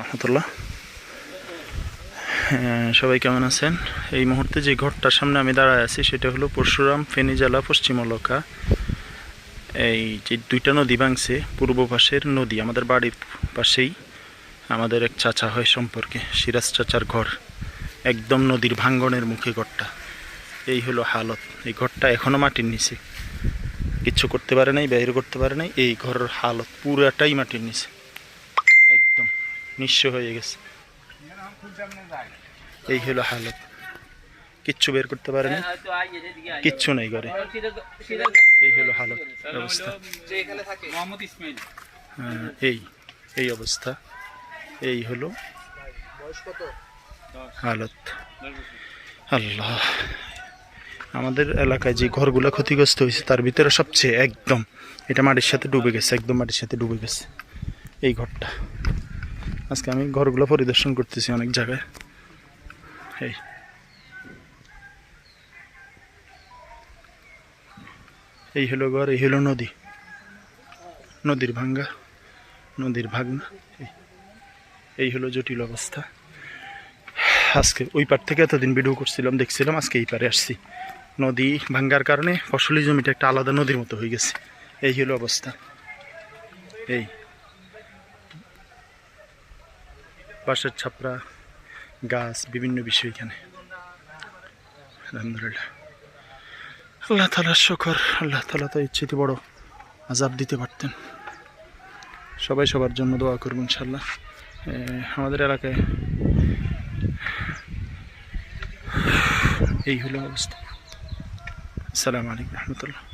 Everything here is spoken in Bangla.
রহমতুল্লাহ। হ্যাঁ, সবাই কেমন আছেন? এই মুহূর্তে যে ঘরটার সামনে আমি দাঁড়ায় আছি সেটা হলো পরশুরাম ফেনী জেলা পশ্চিম অলকা এই যে দুইটা নদী ভাঙছে পূর্ব পাশের নদী আমাদের বাড়ির পাশেই। আমাদের এক চাচা হয় সম্পর্কে সিরাজ চাচার ঘর। একদম নদীর ভাঙ্গনের মুখে ঘরটা। এই হলো হালত। এই ঘরটা এখনও মাটির নিচে। কিচ্ছু করতে পারে নাই বাইরে করতে পারে নাই এই ঘরের হালত পুরাটাই মাটির নিচে। নিঃস্ব হয়ে গেছে। এই হলো হালত। কিচ্ছু বের করতে পারে না কিচ্ছু নেই করে এই হলো হালত অবস্থা। মোহাম্মদ এই এই অবস্থা। এই হলো হালত। আল্লাহ। আমাদের এলাকায় যে ঘরগুলো ক্ষতিগ্রস্ত হয়েছে, তার ভিতরে সবচেয়ে একদম, এটা মাটির সাথে ডুবে গেছে, একদম মাটির সাথে ডুবে গেছে। এই ঘরটা। আজকে আমি ঘরগুলো পরিদর্শন করতেছি অনেক জায়গায়। এই। এই হলো ঘর, এই হলো নদী। নদীর ভাঙ্গা, নদীর ভাগনা। এই- হলো জটিল অবস্থা। আজকে ওই পার থেকে এতদিন ভিডিও করছিলাম, দেখছিলাম আজকে এই পারে আসছি। নদী ভাঙ্গার কারণে ফসলি জমিটা একটা আলাদা নদীর মতো হয়ে গেছে। এই হলো অবস্থা। এই। বাঁশের ছাপড়া গাছ, বিভিন্ন বিষয় এখানে। আলহামদুলিল্লাহ। আল্লাহ তালার শকর, আল্লাহ তালা তো ইচ্ছেতে বড় আজাব দিতে পারতেন। সবাই সবার জন্য দোয়া করব ইনশাল্লাহ আমাদের এলাকায় এই হলো অবস্থা। আসসালামু আলাইকুম রহমতুল্লাহ।